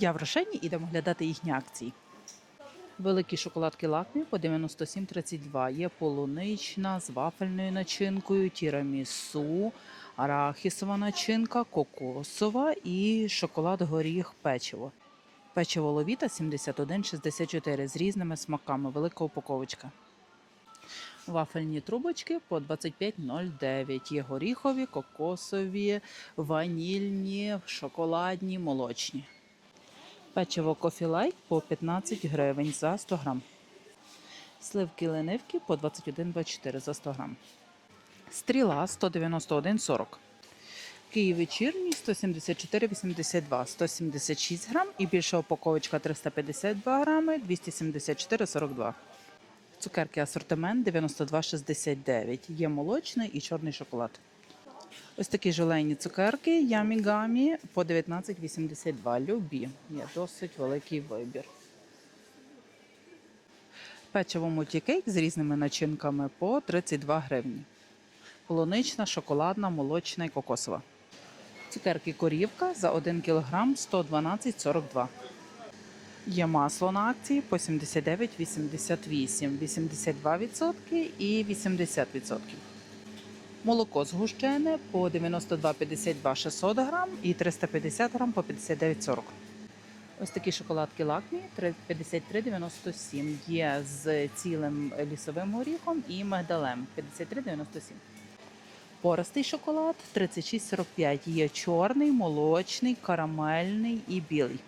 Я в Рошені ідемо глядати їхні акції. Великі шоколадки лакмі по 97,32. Є полунична з вафельною начинкою, тірамісу, арахісова начинка, кокосова і шоколад горіх печиво. Печиво ловіта 71,64 з різними смаками. Велика упаковочка. Вафельні трубочки по 25,09. Є горіхові, кокосові, ванільні, шоколадні, молочні. Печиво Light по 15 гривень за 100 грам. Сливки ленивки по 21,24 за 100 грам. Стріла 191,40. Київ вечірній 174,82, 176 грам і більша упаковочка 352 грами 274,42. Цукерки асортимент 92,69. Є молочний і чорний шоколад. Ось такі желейні цукерки Ямі Гамі по 19,82. Любі. Є досить великий вибір. Печиво мультикейк з різними начинками по 32 гривні. Полунична, шоколадна, молочна і кокосова. Цукерки корівка за 1 кг 112,42. Є масло на акції по 79,88, 82% і 80%. Молоко згущене по 92,52 600 грам і 350 грам по 59,40. Ось такі шоколадки лакмі 53,97. Є з цілим лісовим горіхом і мигдалем 53,97. Поростий шоколад 36,45. Є чорний, молочний, карамельний і білий.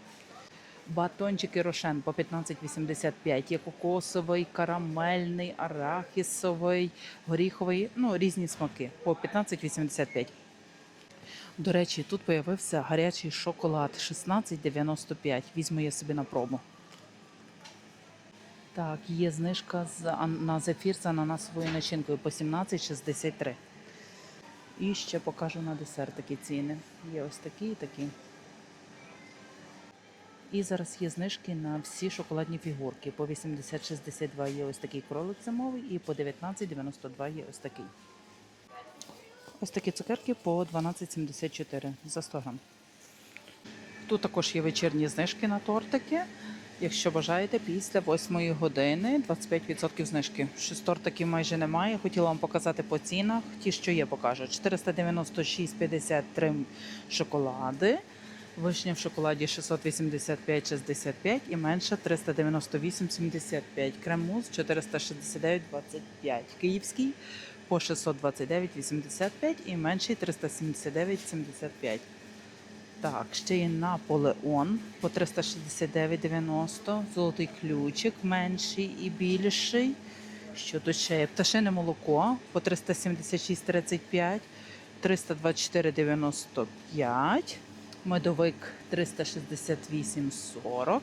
Батончики Рошен по 15,85. Є кокосовий, карамельний, арахісовий, горіховий, ну різні смаки по 15,85. До речі, тут появився гарячий шоколад 16,95. Візьму я собі на пробу. Так, є знижка на зефір з ананасовою начинкою по 17,63. І ще покажу на десерт такі ціни. Є ось такі і такі. І зараз є знижки на всі шоколадні фігурки. По 80,62 є ось такий кролик зимовий і по 19,92 є ось такий. Ось такі цукерки по 12,74 за 100 грам. Тут також є вечірні знижки на тортики. Якщо бажаєте, після 8 години 25% знижки. Щось тортиків майже немає. Хотіла вам показати по цінах. Ті, що є, покажу. 496,53 шоколади. Вишня в шоколаді 685,65 і менше 398,75. Крем-мус 469,25. Київський по 629,85 і менший 379,75. Так, ще є Наполеон по 369,90. Золотий ключик менший і більший. Що тут ще є? Пташине молоко по 376,35, 324,95. Медовик 368,40.